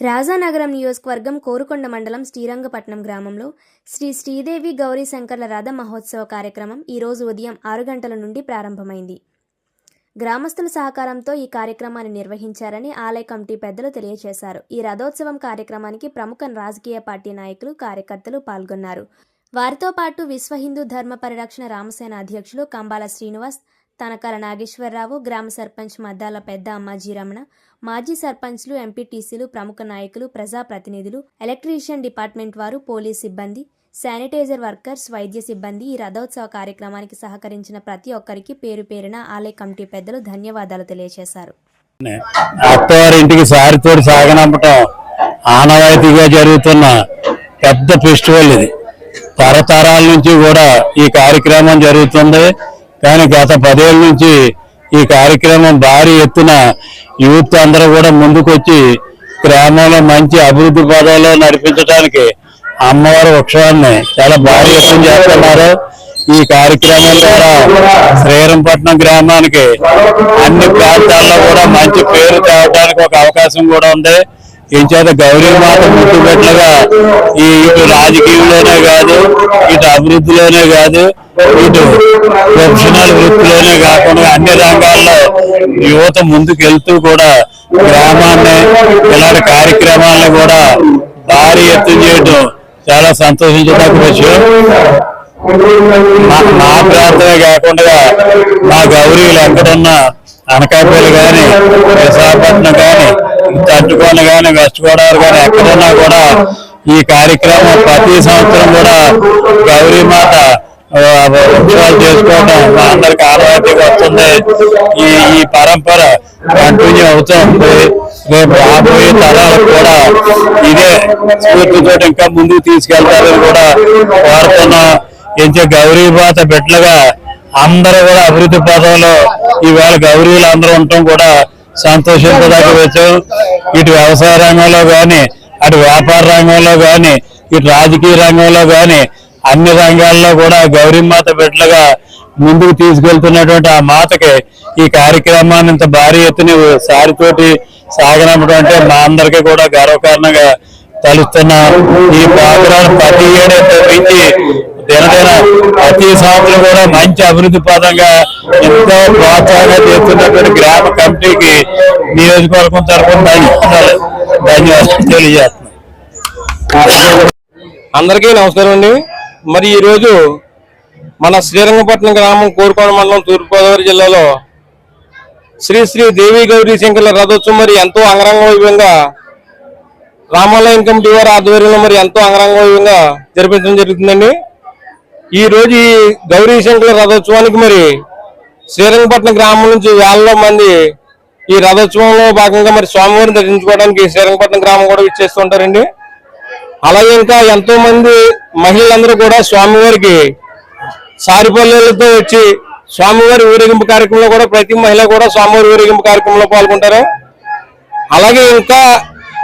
రాజానగరం నియోజకవర్గం కోరుకొండ మండలం శ్రీరంగపట్నం గ్రామంలో శ్రీ శ్రీదేవి గౌరీ శంకర్ల రథ మహోత్సవ కార్యక్రమం ఈరోజు ఉదయం ఆరు గంటల నుండి ప్రారంభమైంది. గ్రామస్తుల సహకారంతో ఈ కార్యక్రమాన్ని నిర్వహించారని ఆలయ కమిటీ పెద్దలు తెలియజేశారు. ఈ రథోత్సవం కార్యక్రమానికి ప్రముఖ రాజకీయ పార్టీ నాయకులు కార్యకర్తలు పాల్గొన్నారు. వారితో పాటు విశ్వ హిందూ ధర్మ పరిరక్షణ రామసేన అధ్యక్షులు కంబాల శ్రీనివాస్ తనకల నాగేశ్వరరావు గ్రామ సర్పంచ్ మద్దాల పెద్ద అమ్మాజీ రమణ మాజీ సర్పంచ్లు ఎంపీటీసీలు ప్రముఖ నాయకులు ప్రజాప్రతినిధులు ఎలక్ట్రీషియన్ డిపార్ట్మెంట్ వారు పోలీస్ సిబ్బంది శానిటైజర్ వర్కర్స్ వైద్య సిబ్బంది ఈ రథోత్సవ కార్యక్రమానికి సహకరించిన ప్రతి ఒక్కరికి పేరు పేరున ఆలయ కమిటీ పెద్దలు ధన్యవాదాలు తెలియజేశారు అత్తవారింటికి సారితోటి సాగనంపటం ఆనవాయితీగా జరుగుతున్న పెద్ద ఫెస్టివల్ ఇది. తరతరాల నుంచి కూడా ఈ కార్యక్రమం జరుగుతుంది. కానీ గత పదేళ్ళ నుంచి ఈ కార్యక్రమం భారీ ఎత్తున యూత్ అందరూ కూడా ముందుకొచ్చి గ్రామంలో మంచి అభివృద్ధి పదాల్లో నడిపించడానికి అమ్మవారి వృక్షాన్ని చాలా భారీ ఎత్తున చేస్తున్నారు. ఈ కార్యక్రమం ద్వారా శ్రీరంపట్నం గ్రామానికి అన్ని ప్రాంతాల్లో కూడా మంచి పేరు తేవడానికి ఒక అవకాశం కూడా ఉంది. ఇంచేత గౌరీమాత ముట్టుబెట్లుగా ఈ ఇటు రాజకీయంలోనే కాదు ఇటు అభివృద్ధిలోనే కాదు ఇటు ప్రొఫెషనల్ వృత్తిలోనే కాకుండా అన్ని రంగాల్లో యువత ముందుకు వెళ్తూ కూడా గ్రామాన్ని ఇలాంటి కార్యక్రమాలను కూడా భారీ ఎత్తున చేయడం చాలా సంతోషించదగ్గ విషయం. మా- ప్రాంతమే కాకుండా మా గౌరీలు ఎక్కడున్నా అనకాపల్లి కానీ విశాఖపట్నం కానీ తట్టుకొని కానీ వెస్ట్ గోదావరి కానీ ఎక్కడున్నా కూడా ఈ కార్యక్రమం ప్రతి సంవత్సరం కూడా గౌరీమాత ఆ, ఉత్సవాలు చేసుకోవడం అందరికి ఆనవాయితీగా వస్తుంది. ఈ ఈ పరంపర కంటిన్యూ అవుతుంది రేపు రాబోయే తరాలకు కూడా ఇదే స్ఫూర్తితో ఇంకా ముందుకు తీసుకెళ్తారని కూడా కోరుతున్నా. ఎంచే గౌరీమాత బిడ్డలుగా అందరూ కూడా అభివృద్ధి పదంలో ఈవేళ గౌరీలు అందరూ ఉండటం కూడా సంతోషించదగ్గ విషయం ఇటు వ్యవసాయ రంగంలో కానీ అటు వ్యాపార రంగంలో కానీ ఇటు రాజకీయ రంగంలో కానీ అన్ని రంగాల్లో కూడా గౌరీమాత బిడ్డలుగా ముందుకు తీసుకెళ్తున్నటువంటి ఆ మాతకి ఈ కార్యక్రమాన్ని ఇంత భారీ ఎత్తున సారితోటి సాగనమ్మడం అంటే మా అందరికీ కూడా గర్వకారణంగా తలుస్తున్నా. ఈ పాత్రను ప్రతి ఏడైతే పెంచి దినదిన ప్రతి సంవత్సరం కూడా మంచి అభివృద్ధి పదంగా ఎంతో ప్రోత్సాహంగా చేస్తున్నటువంటి గ్రామ కమిటీకి నియోజకవర్గం తరఫున ధన్యవాదాలు. ధన్యవాదాలు తెలియజేస్తున్నాం. అందరికీ నమస్కారం అండి. మరి ఈరోజు మన శ్రీరంగపట్నం గ్రామం కోరుకోణ మండలం తూర్పుగోదావరి జిల్లాలో శ్రీ శ్రీ దేవి గౌరీ శంకర్ల రథోత్సవం మరి ఎంతో అంగరంగ వైభవంగా రామాలయం కమిటీ వారి ఆధ్వర్యంలో మరి ఎంతో అంగరంగ వైభవంగా జరిపించడం జరుగుతుందండి. ఈ రోజు ఈ గౌరీ శంకర్ల రథోత్సవానికి మరి శ్రీరంగపట్నం గ్రామం నుంచి వేలలో మంది ఈ రథోత్సవంలో భాగంగా మరి స్వామివారిని దర్శించుకోవడానికి శ్రీరంగపట్నం గ్రామం కూడా ఇచ్చేస్తుంటారండి అలాగే ఇంకా ఎంతో మంది మహిళలందరూ కూడా స్వామివారికి సారిపల్లెలతో వచ్చి స్వామివారి ఊరేగింపు కార్యక్రమంలో కూడా ప్రతి మహిళ కూడా స్వామివారి ఊరేగింపు కార్యక్రమంలో పాల్గొంటారు. అలాగే ఇంకా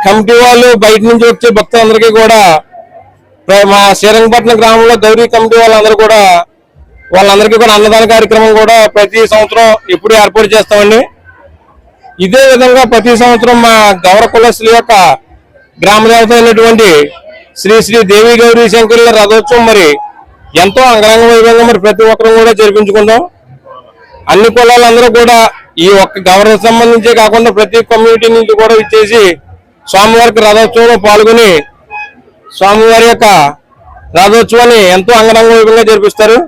కమిటీ వాళ్ళు బయట నుంచి వచ్చే భక్తులందరికీ కూడా మా శ్రీరంగపట్నం గ్రామంలో గౌరీ కమిటీ వాళ్ళందరూ కూడా వాళ్ళందరికీ కూడా అన్నదాన కార్యక్రమం కూడా ప్రతి సంవత్సరం ఎప్పుడు ఏర్పాటు చేస్తామండి. ఇదే విధంగా ప్రతి సంవత్సరం మా గౌర కులస్తుల యొక్క గ్రామ దేవత అయినటువంటి శ్రీ శ్రీ దేవి గౌరీ శంకరుల రథోత్సవం మరి ఎంతో అంగరంగ వైభవంగా మరి ప్రతి ఒక్కరూ కూడా జరిపించుకుందాం. అన్ని కులాలందరూ కూడా ఈ ఒక్క గవర్నర్ సంబంధించే కాకుండా ప్రతి కమ్యూనిటీ నుంచి కూడా ఇచ్చేసి స్వామివారికి రథోత్సవంలో పాల్గొని స్వామివారి యొక్క రథోత్సవాన్ని ఎంతో అంగరంగ వైభవంగా జరిపిస్తారు.